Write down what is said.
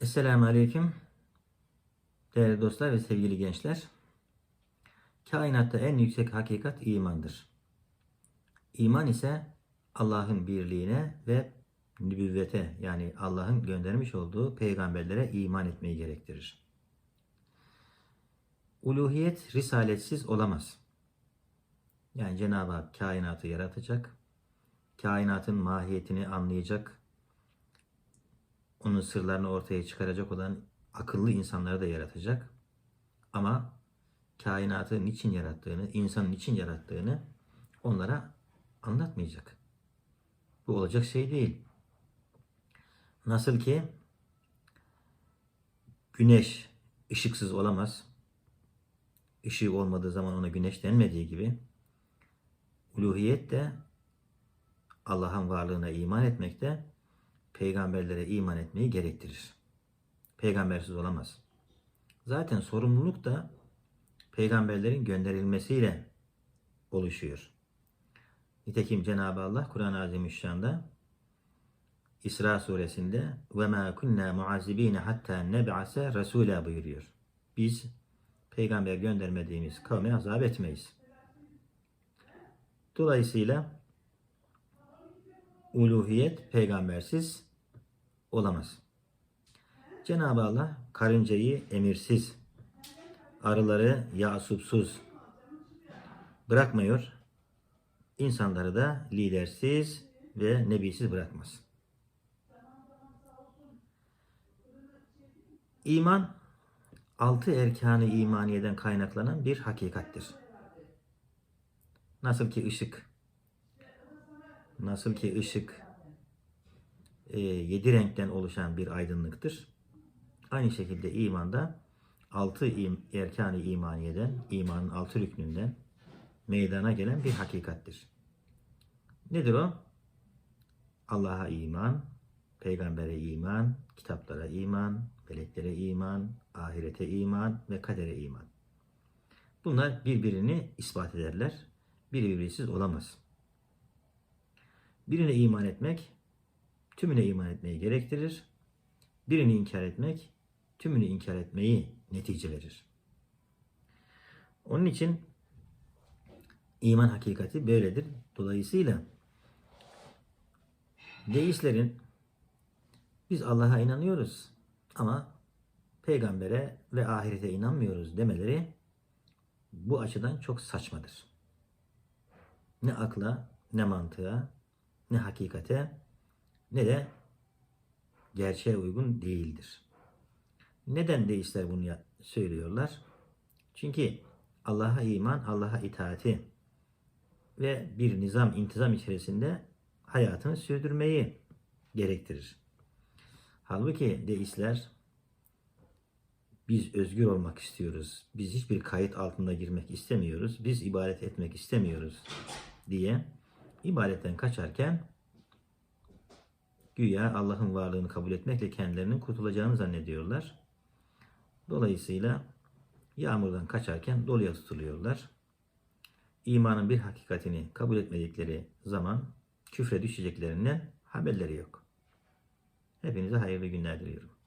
Esselamu Aleyküm. Değerli dostlar ve sevgili gençler. Kainatta en yüksek hakikat imandır. İman ise Allah'ın birliğine ve nübüvvete yani Allah'ın göndermiş olduğu peygamberlere iman etmeyi gerektirir. Uluhiyet risaletsiz olamaz. Yani Cenab-ı Hak kainatı yaratacak, kainatın mahiyetini anlayacak, onun sırlarını ortaya çıkaracak olan akıllı insanları da yaratacak. Ama kainatı niçin yarattığını, insanın niçin yarattığını onlara anlatmayacak. Bu olacak şey değil. Nasıl ki güneş ışıksız olamaz. Işığı olmadığı zaman ona güneş denmediği gibi uluhiyet de Allah'ın varlığına iman etmekte peygamberlere iman etmeyi gerektirir. Peygambersiz olamaz. Zaten sorumluluk da peygamberlerin gönderilmesiyle oluşuyor. Nitekim Cenab-ı Allah Kur'an-ı Azimüşşan'da İsra suresinde ve ma kunna muazibine hatta neb'ase rasula buyuruyor. Biz peygamber göndermediğimiz kavme azap etmeyiz. Dolayısıyla uluhiyet peygambersiz olamaz. Cenab-ı Allah karıncayı emirsiz, arıları yasupsuz bırakmıyor. İnsanları da lidersiz ve nebisiz bırakmaz. İman altı erkanı imaniyeden kaynaklanan bir hakikattir. Nasıl ki ışık nasıl ki ışık yedi renkten oluşan bir aydınlıktır. Aynı şekilde imanda altı im, erkan-ı imaniyeden, imanın altı rüknünden meydana gelen bir hakikattir. Nedir o? Allah'a iman, peygambere iman, kitaplara iman, meleklere iman, ahirete iman ve kadere iman. Bunlar birbirini ispat ederler. Biri birbirisiz olamaz. Birine iman etmek tümüne iman etmeyi gerektirir. Birini inkar etmek tümünü inkar etmeyi netice verir. Onun için iman hakikati böyledir. Dolayısıyla deistlerin biz Allah'a inanıyoruz ama peygambere ve ahirete inanmıyoruz demeleri bu açıdan çok saçmadır. Ne akla, ne mantığa, ne hakikate ne de gerçeğe uygun değildir. Neden deistler bunu söylüyorlar? Çünkü Allah'a iman, Allah'a itaati ve bir nizam, intizam içerisinde hayatını sürdürmeyi gerektirir. Halbuki deistler biz özgür olmak istiyoruz. Biz hiçbir kayıt altında girmek istemiyoruz. Biz ibadet etmek istemiyoruz diye ibadetten kaçarken güya Allah'ın varlığını kabul etmekle kendilerinin kurtulacağını zannediyorlar. Dolayısıyla yağmurdan kaçarken doluya tutuluyorlar. İmanın bir hakikatini kabul etmedikleri zaman küfre düşeceklerinden haberleri yok. Hepinize hayırlı günler diliyorum.